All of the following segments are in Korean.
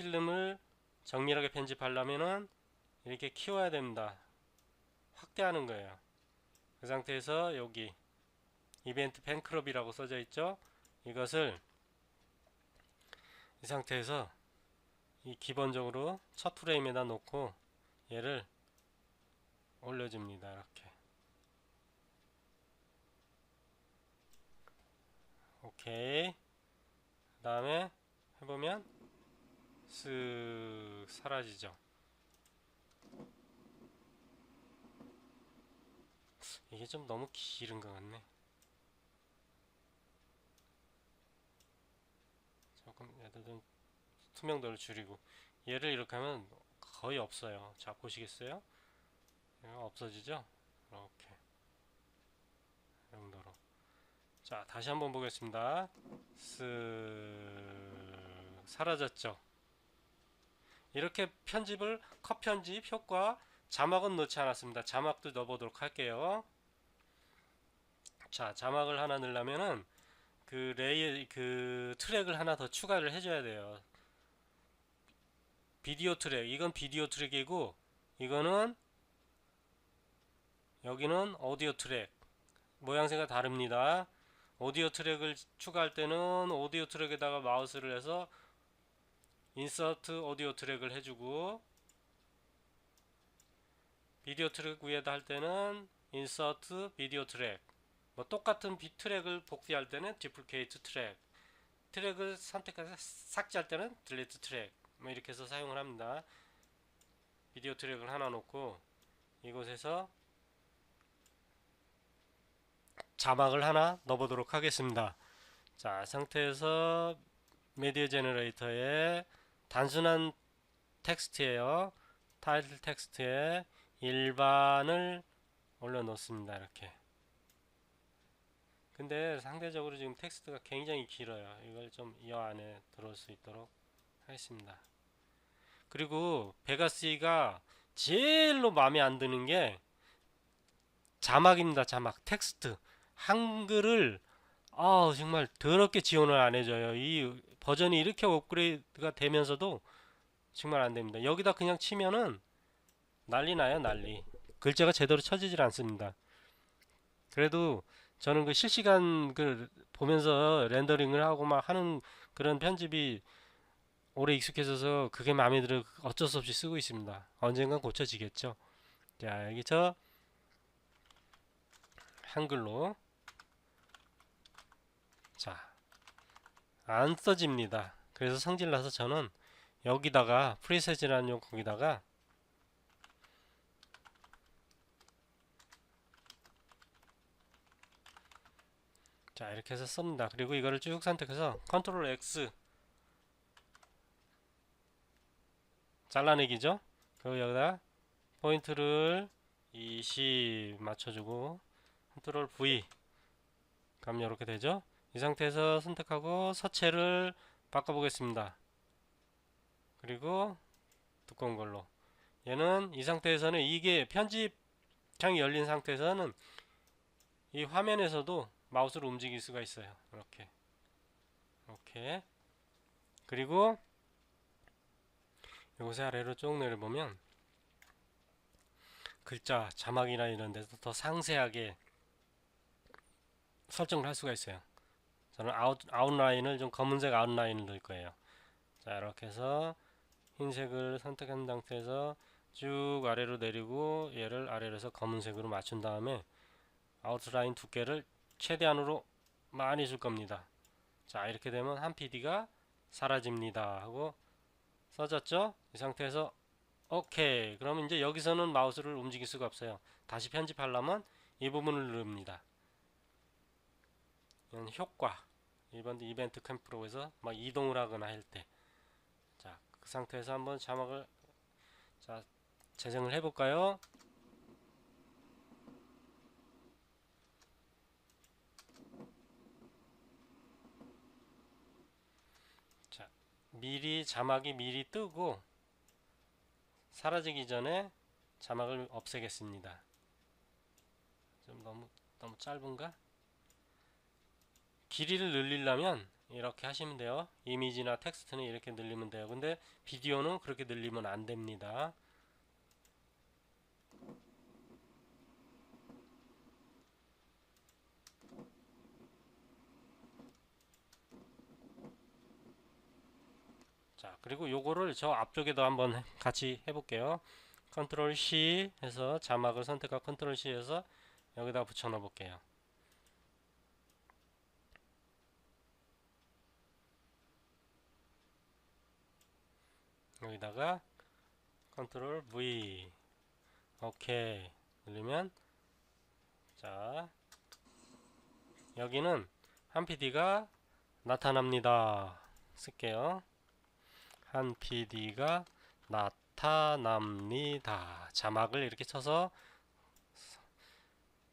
필름을 정밀하게 편집하려면은 이렇게 키워야 됩니다. 확대하는 거예요. 그 상태에서 여기 이벤트 팬클럽이라고 써져 있죠. 이것을 이 상태에서 이 기본적으로 첫 프레임에다 놓고 얘를 올려줍니다. 이렇게. 오케이. 그 다음에 해보면 쓱 사라지죠. 이게 좀 너무 길은 것 같네. 조금 얘들 좀 투명도를 줄이고 얘를 이렇게 하면 거의 없어요. 자 보시겠어요? 없어지죠? 이렇게 이 정도로. 자 다시 한번 보겠습니다. 쓱 사라졌죠? 이렇게 편집을 컷 편집 효과 자막은 넣지 않았습니다. 자막도 넣어보도록 할게요. 자 자막을 하나 넣으려면은 그 레이 그 트랙을 하나 더 추가를 해줘야 돼요. 비디오 트랙 이건 비디오 트랙이고 이거는 여기는 오디오 트랙 모양새가 다릅니다. 오디오 트랙을 추가할 때는 오디오 트랙에다가 마우스를 해서 인서트 오디오 트랙을 해주고 비디오 트랙 위에다 할 때는 인서트 비디오 트랙 뭐 똑같은 비 트랙을 복귀할 때는 디플케이트 트랙 트랙을 선택해서 삭제할 때는 딜리트 트랙 뭐 이렇게 해서 사용을 합니다. 비디오 트랙을 하나 놓고 이곳에서 자막을 하나 넣어보도록 하겠습니다. 자 상태에서 메디어 제너레이터에 단순한 텍스트예요. 타이틀 텍스트에 일반을 올려놓습니다 이렇게. 근데 상대적으로 지금 텍스트가 굉장히 길어요. 이걸 좀 이 안에 들어올 수 있도록 하겠습니다. 그리고 베가스가 제일로 마음에 안 드는 게 자막입니다 자막. 텍스트. 한글을 아 정말 더럽게 지원을 안 해줘요. 이 버전이 이렇게 업그레이드가 되면서도 정말 안 됩니다. 여기다 그냥 치면은 난리 나요 난리. 글자가 제대로 쳐지질 않습니다. 그래도 저는 그 실시간 그 보면서 렌더링을 하고 막 하는 그런 편집이 오래 익숙해져서 그게 마음에 들어 어쩔 수 없이 쓰고 있습니다. 언젠간 고쳐지겠죠. 자 여기서 한글로. 자 안 써집니다. 그래서 성질나서 저는 여기다가 프리셋이라는 요 거기다가 자 이렇게 해서 씁니다. 그리고 이거를 쭉 선택해서 컨트롤 X 잘라내기죠? 그리고 여기다 포인트를 20 맞춰주고 컨트롤 V 그럼 이렇게 되죠 이 상태에서 선택하고 서체를 바꿔보겠습니다 그리고 두꺼운 걸로 얘는 이 상태에서는 이게 편집창이 열린 상태에서는 이 화면에서도 마우스를 움직일 수가 있어요. 이렇게 이렇게 그리고 요새 아래로 쭉 내려보면 글자 자막이나 이런 데서 더 상세하게 설정을 할 수가 있어요. 저는 아웃, 아웃라인을 좀 검은색 아웃라인을 넣을 거예요. 자 이렇게 해서 흰색을 선택한 상태에서 쭉 아래로 내리고 얘를 아래로 해서 검은색으로 맞춘 다음에 아웃라인 두께를 최대한으로 많이 줄 겁니다. 자 이렇게 되면 한 PD가 사라집니다 하고 써졌죠? 이 상태에서 오케이 그러면 이제 여기서는 마우스를 움직일 수가 없어요. 다시 편집하려면 이 부분을 누릅니다. 효과 일반 이벤트 캠프로에서 막 이동을 하거나 할 때 자 그 상태에서 한번 자막을 자 재생을 해볼까요? 미리 자막이 미리 뜨고 사라지기 전에 자막을 없애겠습니다. 좀 너무 너무 짧은가? 길이를 늘리려면 이렇게 하시면 돼요. 이미지나 텍스트는 이렇게 늘리면 돼요. 근데 비디오는 그렇게 늘리면 안 됩니다. 자, 그리고 요거를 저 앞쪽에도 한번 해- 같이 해볼게요. 컨트롤 C 해서 자막을 선택하고 컨트롤 C 해서 여기다 붙여 넣어 볼게요. 여기다가 컨트롤 V. 오케이. 누르면 자 여기는 한 PD가 나타납니다. 쓸게요. 한 PD가 나타납니다. 자막을 이렇게 쳐서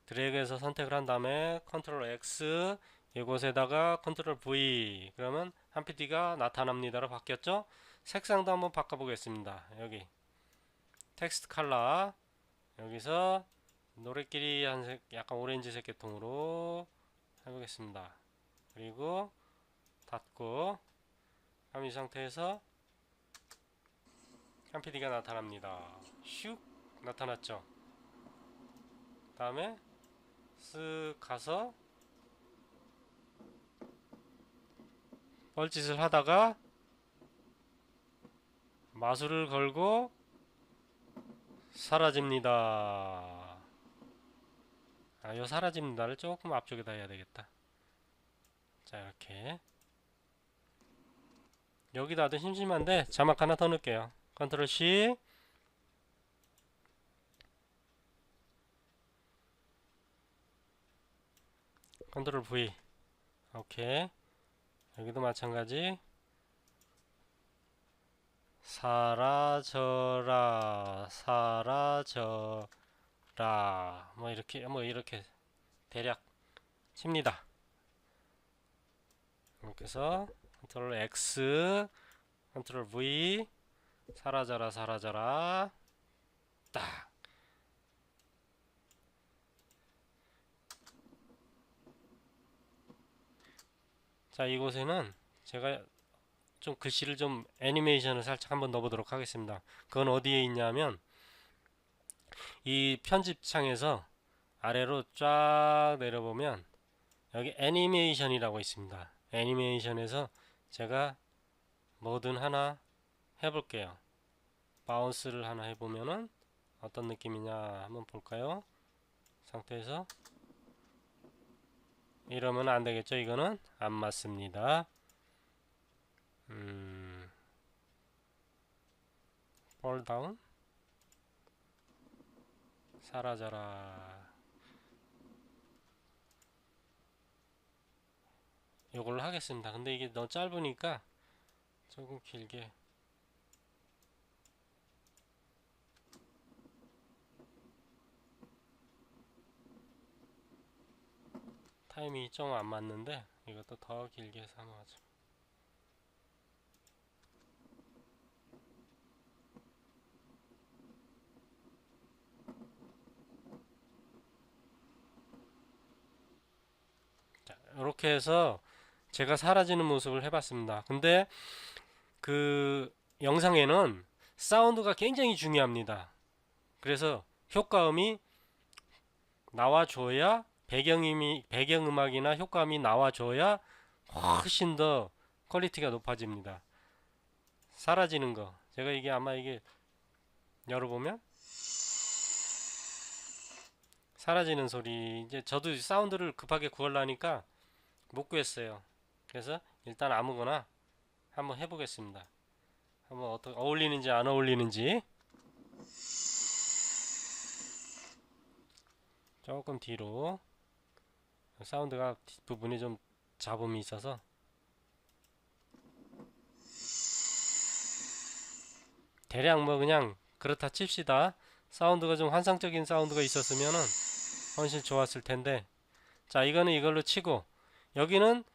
드래그해서 선택을 한 다음에 컨트롤 X 이곳에다가 컨트롤 V. 그러면 한 PD가 나타납니다로 바뀌었죠 색상도 한번 바꿔보겠습니다. 여기 텍스트 컬러 여기서 노래끼리 한색 약간 오렌지색 계통으로 해보겠습니다. 그리고 닫고 그럼 이 상태에서 샴피디가 나타납니다. 슉 나타났죠. 다음에 쓱 가서 뻘짓을 하다가 마술을 걸고 사라집니다. 아, 요 사라집니다를 조금 앞쪽에다 해야 되겠다. 자, 이렇게. 여기다도 심심한데 자막 하나 더 넣을게요. 컨트롤 C. 컨트롤 V. 오케이. 여기도 마찬가지. 사라져라 사라져라. 뭐 이렇게 뭐 이렇게 대략 칩니다. 해서 컨트롤 X 컨트롤 V 사라져라 사라져라. 딱. 자, 이곳에는 제가 좀 글씨를 좀 애니메이션을 살짝 한번 넣어보도록 하겠습니다. 그건 어디에 있냐면 이 편집창에서 아래로 쫙 내려보면 여기 애니메이션이라고 있습니다. 애니메이션에서 제가 뭐든 하나 해볼게요. 바운스를 하나 해보면은 어떤 느낌이냐 한번 볼까요? 상태에서 이러면 안 되겠죠. 이거는 안 맞습니다. 음, down? 사라져라. 요걸로 하겠습니다. 근데 이게 너무 짧으니까 조금 길게. 타이밍이 좀 안 맞는데 이것도 더 길게 해서 한번 하죠 이렇게 해서 제가 사라지는 모습을 해봤습니다. 근데 그 영상에는 사운드가 굉장히 중요합니다. 그래서 효과음이 나와줘야 배경음이 배경음악이나 효과음이 나와줘야 훨씬 더 퀄리티가 높아집니다. 사라지는 거 제가 이게 아마 이게 열어보면 사라지는 소리 이제 저도 사운드를 급하게 구하려니까 못 구했어요. 그래서 일단 아무거나 한번 해보겠습니다. 한번 어떻게 어울리는지 안 어울리는지 조금 뒤로 사운드가 뒷부분이 좀 잡음이 있어서 대략 뭐 그냥 그렇다 칩시다. 사운드가 좀 환상적인 사운드가 있었으면은 훨씬 좋았을 텐데 자 이거는 이걸로 치고 여기는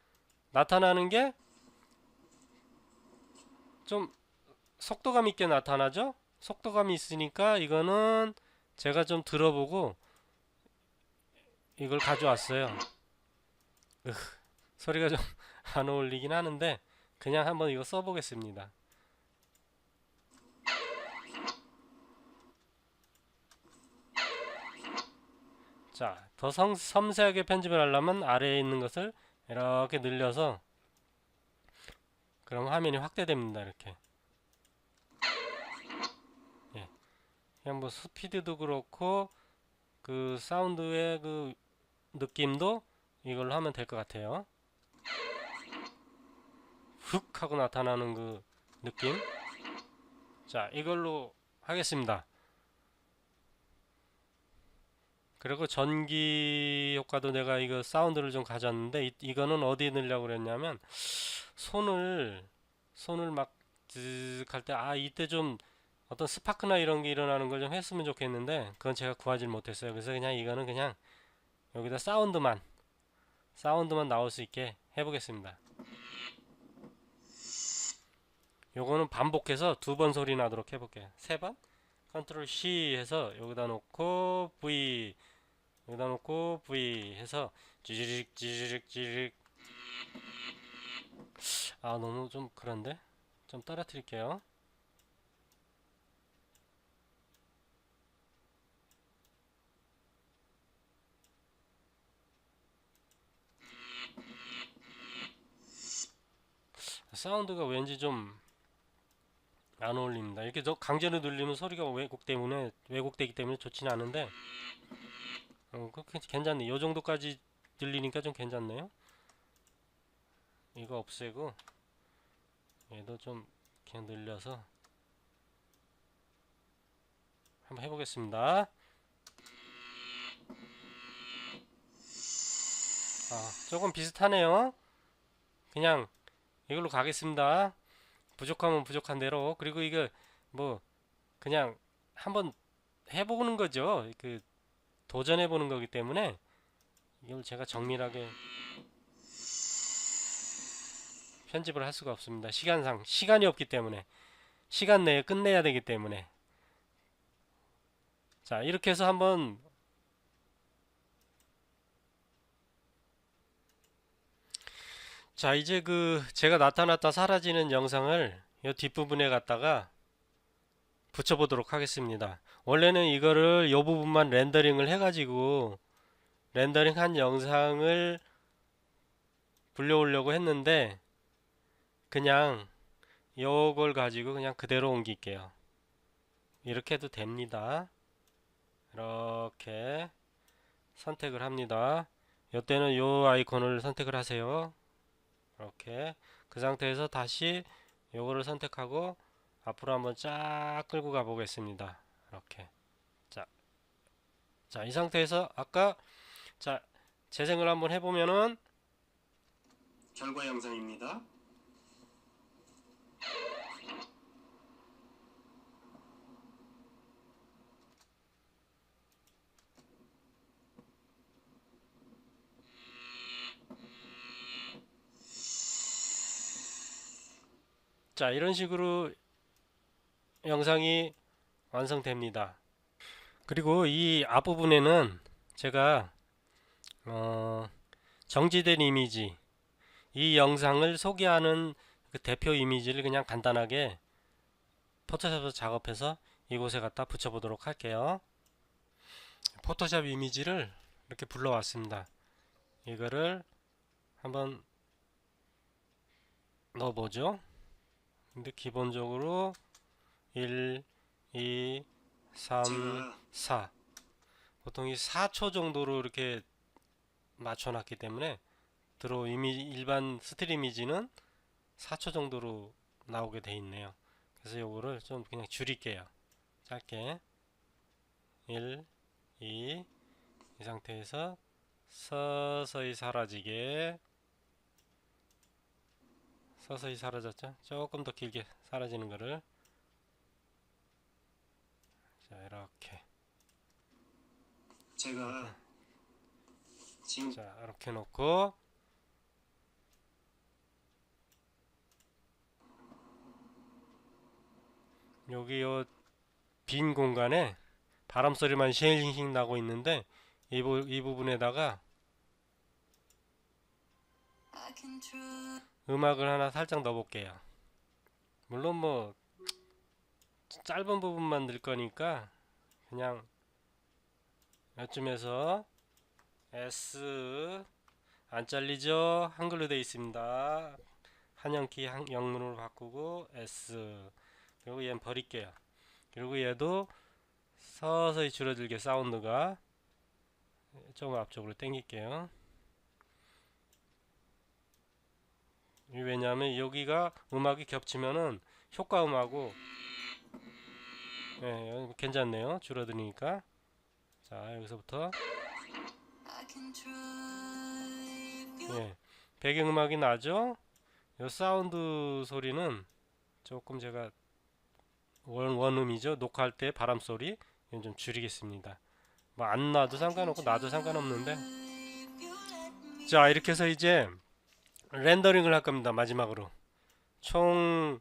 나타나는 게 좀 속도감 있게 나타나죠? 속도감이 있으니까 이거는 제가 좀 들어보고 이걸 가져왔어요. 으흐, 소리가 좀 안 어울리긴 하는데 그냥 한번 이거 써보겠습니다. 자, 더 성, 섬세하게 편집을 하려면 아래에 있는 것을 이렇게 늘려서 그럼 화면이 확대됩니다. 이렇게. 예. 그냥 뭐 스피드도 그렇고 그 사운드의 그 느낌도 이걸로 하면 될 것 같아요. 훅 하고 나타나는 그 느낌. 자, 이걸로 하겠습니다. 그리고 전기 효과도 내가 이거 사운드를 좀 가져왔는데 이, 이거는 어디에 넣으려고 그랬냐면 손을 손을 막할 때아 이때 좀 어떤 스파크나 이런 게 일어나는 걸 좀 했으면 좋겠는데 그건 제가 구하지 못했어요. 그래서 그냥 이거는 그냥 여기다 사운드만 사운드만 나올 수 있게 해보겠습니다. 요거는 반복해서 두 번 소리 나도록 해볼게요. 세 번? 컨트롤 C 해서 여기다 놓고 V 여기다 놓고 V 해서 찌르륵 찌르륵 찌르륵 아 너무 좀 그런데 좀 떨어뜨릴게요. 사운드가 왠지 좀 안 어울립니다. 이렇게 저 강제로 눌리면 소리가 왜곡 때문에 왜곡되기 때문에 좋지는 않은데 어, 그 괜- 괜찮네. 요 정도까지 들리니까 좀 괜찮네요. 이거 없애고 얘도 좀 그냥 늘려서 한번 해보겠습니다. 아, 조금 비슷하네요. 그냥 이걸로 가겠습니다. 부족하면 부족한 대로. 그리고 이거 뭐 그냥 한번 해보는 거죠. 그 도전해 보는 거기 때문에 이걸 제가 정밀하게 편집을 할 수가 없습니다. 시간상 시간이 없기 때문에 시간 내에 끝내야 되기 때문에 자 이렇게 해서 한번 자 이제 그 제가 나타났다 사라지는 영상을 이 뒷부분에 갖다가 붙여보도록 하겠습니다. 원래는 이거를 이 부분만 렌더링을 해가지고 렌더링 한 영상을 불려오려고 했는데 그냥 요걸 가지고 그냥 그대로 옮길게요. 이렇게 해도 됩니다. 이렇게 선택을 합니다. 이때는 요 아이콘을 선택을 하세요. 이렇게 그 상태에서 다시 요거를 선택하고 앞으로 한번 쫙 끌고 가 보겠습니다. 이렇게 자, 자, 이 상태에서 아까 자, 재생을 한번 해보면은 결과 영상입니다. 자, 이런 식으로 영상이 완성됩니다. 그리고 이 앞부분에는 제가 어, 정지된 이미지 이 영상을 소개하는 그 대표 이미지를 그냥 간단하게 포토샵에서 작업해서 이곳에 갖다 붙여보도록 할게요. 포토샵 이미지를 이렇게 불러왔습니다. 이거를 한번 넣어보죠. 근데 기본적으로 1, 2, 3, 제가 4 보통 이 4초 정도로 이렇게 맞춰놨기 때문에 들어 이미 일반 스틸 이미지는 4초 정도로 나오게 돼 있네요. 그래서 요거를 좀 그냥 줄일게요. 짧게 1, 2, 이 상태에서 서서히 사라지게 서서히 사라졌죠? 조금 더 길게 사라지는 거를. 자 이렇게. 제가 지금 자 이렇게 놓고. 여기 요 빈 공간에 바람 소리만 싱싱 나고 있는데 이, 부, 이 부분에다가 음악을 하나 살짝 넣어볼게요. 물론 뭐 짧은 부분만 넣을 거니까 그냥 이쯤에서 S 안 잘리죠? 한글로 되어 있습니다. 한영키 한, 영문으로 바꾸고 S 그리고 얘는 버릴게요. 그리고 얘도 서서히 줄어들게 사운드가 좀 앞쪽으로 당길게요. 왜냐하면 여기가 음악이 겹치면은 효과음하고 예, 괜찮네요. 줄어드니까 자 여기서부터 예, 배경음악이 나죠? 요 사운드 소리는 조금 제가 원, 원음이죠. 녹화할 때 바람 소리 좀 줄이겠습니다. 뭐 안 나도 상관없고 나도 상관없는데 자 이렇게 해서 이제 렌더링을 할 겁니다. 마지막으로 총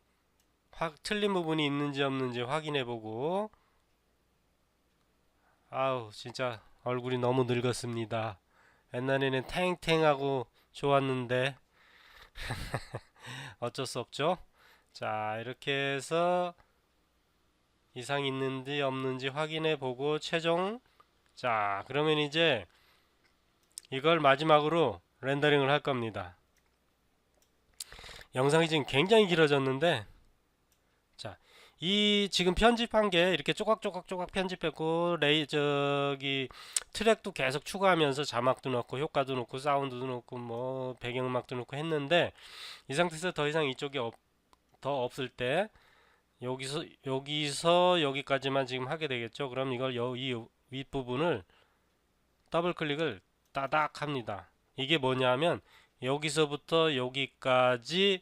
확 틀린 부분이 있는지 없는지 확인해 보고 아우 진짜 얼굴이 너무 늙었습니다. 옛날에는 탱탱하고 좋았는데 어쩔 수 없죠. 자 이렇게 해서 이상 있는지 없는지 확인해 보고 최종 자 그러면 이제 이걸 마지막으로 렌더링을 할 겁니다. 영상이 지금 굉장히 길어졌는데 자 이 지금 편집한 게 이렇게 조각조각조각 편집했고 레이 저기 트랙도 계속 추가하면서 자막도 넣고 효과도 넣고 사운드도 넣고 뭐 배경음악도 넣고 했는데 이 상태에서 더 이상 이쪽이 없, 더 없을 때 여기서 여기서 여기까지만 지금 하게 되겠죠. 그럼 이걸 여, 이 윗부분을 더블 클릭을 따닥 합니다. 이게 뭐냐면 여기서부터 여기까지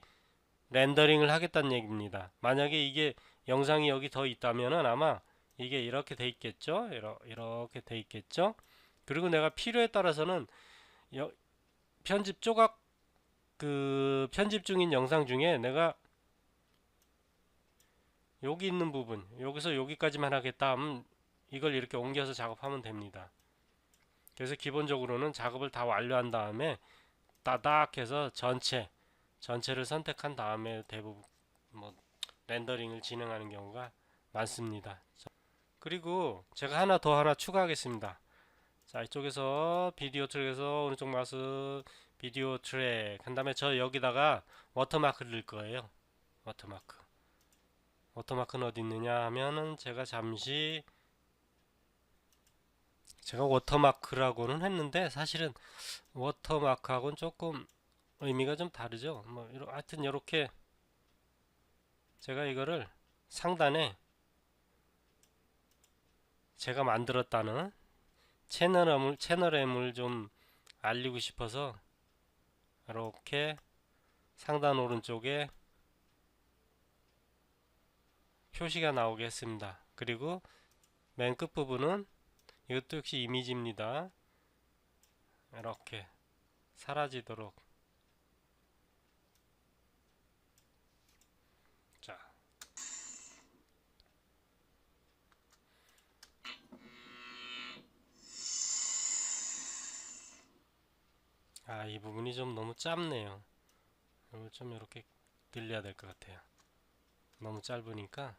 렌더링을 하겠다는 얘기입니다. 만약에 이게 영상이 여기 더 있다면은 아마 이게 이렇게 돼 있겠죠. 이렇게 돼 있겠죠. 그리고 내가 필요에 따라서는 여, 편집 조각 그 편집 중인 영상 중에 내가 여기 있는 부분 여기서 여기까지만 하겠다 하면 이걸 이렇게 옮겨서 작업하면 됩니다. 그래서 기본적으로는 작업을 다 완료한 다음에 따닥 해서 전체 전체를 선택한 다음에 대부분 뭐 렌더링을 진행하는 경우가 많습니다. 자, 그리고 제가 하나 더 하나 추가하겠습니다. 자 이쪽에서 비디오 트랙에서 오른쪽 마우스 비디오 트랙 한 다음에 저 여기다가 워터마크를 넣을 거예요. 워터마크. 워터마크는 어디 있느냐 하면은 제가 잠시 제가 워터마크라고는 했는데 사실은 워터마크하고는 조금 의미가 좀 다르죠. 뭐 하여튼 이렇게 제가 이거를 상단에 제가 만들었다는 채널음을 채널음을 좀 알리고 싶어서 이렇게 상단 오른쪽에 표시가 나오게 했습니다. 그리고 맨 끝부분은 이것도 역시 이미지입니다. 이렇게 사라지도록 자 아, 이 부분이 좀 너무 짧네요. 이걸 좀 이렇게 늘려야 될 것 같아요. 너무 짧으니까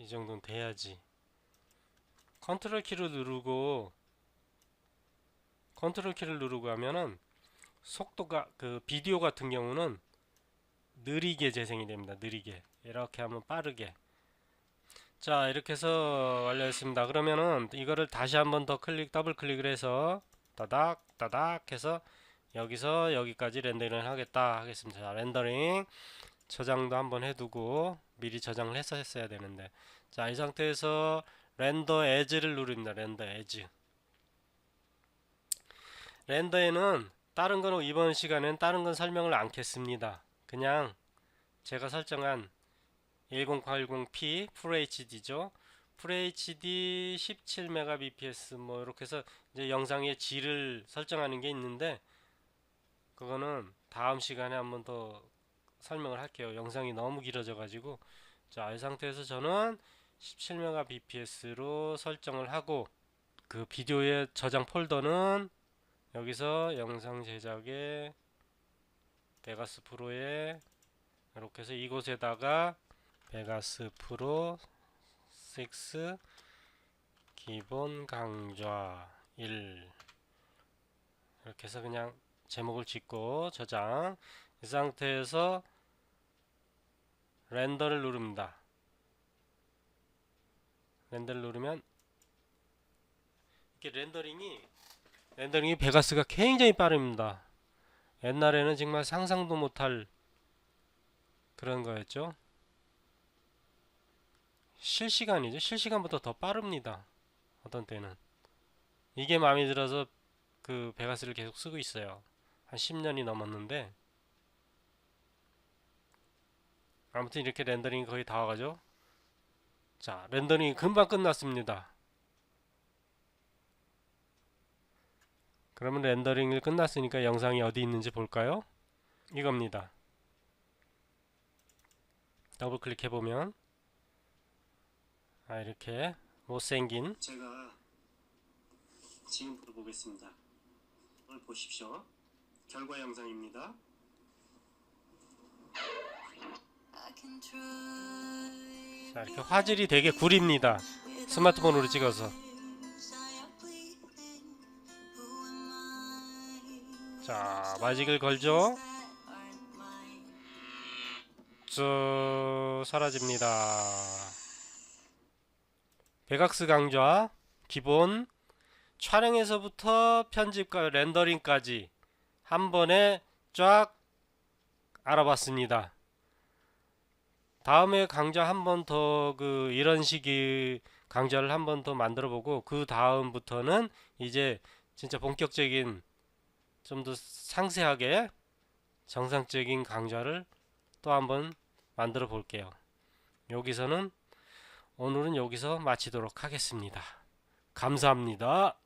이 정도는 돼야지. 컨트롤 키를 누르고 컨트롤 키를 누르고 하면은 속도가 그 비디오 같은 경우는 느리게 재생이 됩니다. 느리게. 이렇게 하면 빠르게. 자, 이렇게 해서 완료했습니다. 그러면은 이거를 다시 한번 더 클릭 더블 클릭을 해서 따닥 따닥 해서 여기서 여기까지 렌더링을 하겠다 하겠습니다. 자, 렌더링 저장도 한번 해두고 미리 저장을 해서 했어야 되는데. 자 이 상태에서 렌더 에즈를 누릅니다. 렌더 에즈 렌더에는 다른 거는 이번 시간엔 다른 건 설명을 않겠습니다. 그냥 제가 설정한 1080p FHD죠. FHD 17Mbps 뭐 이렇게 해서 이제 영상의 질을 설정하는 게 있는데 그거는 다음 시간에 한번 더 설명을 할게요. 영상이 너무 길어져 가지고 자, 이 상태에서 저는 17mbps로 설정을 하고 그 비디오의 저장 폴더는 여기서 영상 제작에 베가스 프로에 이렇게 해서 이곳에다가 베가스 프로 6 기본 강좌 1 이렇게 해서 그냥 제목을 짓고 저장 이 상태에서 렌더를 누릅니다. 렌더를 누르면 이렇게 렌더링이 렌더링이 베가스가 굉장히 빠릅니다. 옛날에는 정말 상상도 못할 그런 거였죠. 실시간이죠. 실시간보다 더 빠릅니다. 어떤 때는 이게 마음에 들어서 그 베가스를 계속 쓰고 있어요. 한 10년이 넘었는데 아무튼 이렇게 렌더링이 거의 다 와가죠. 자, 렌더링이 금방 끝났습니다. 그러면 렌더링이 끝났으니까 영상이 어디 있는지 볼까요? 이겁니다. 더블 클릭해 보면 아 이렇게 못생긴 제가 지금 보겠습니다. 오늘 보십시오. 결과 영상입니다. 자 이렇게 화질이 되게 구립니다. 스마트폰으로 찍어서 자 마직을 걸죠. 쭉 사라집니다. 백악스 강좌 기본 촬영에서부터 편집과 렌더링까지 한 번에 쫙 알아봤습니다. 다음에 강좌 한 번 더 그 이런 식의 강좌를 한 번 더 만들어 보고 그 다음부터는 이제 진짜 본격적인 좀 더 상세하게 정상적인 강좌를 또 한 번 만들어 볼게요. 여기서는 오늘은 여기서 마치도록 하겠습니다. 감사합니다.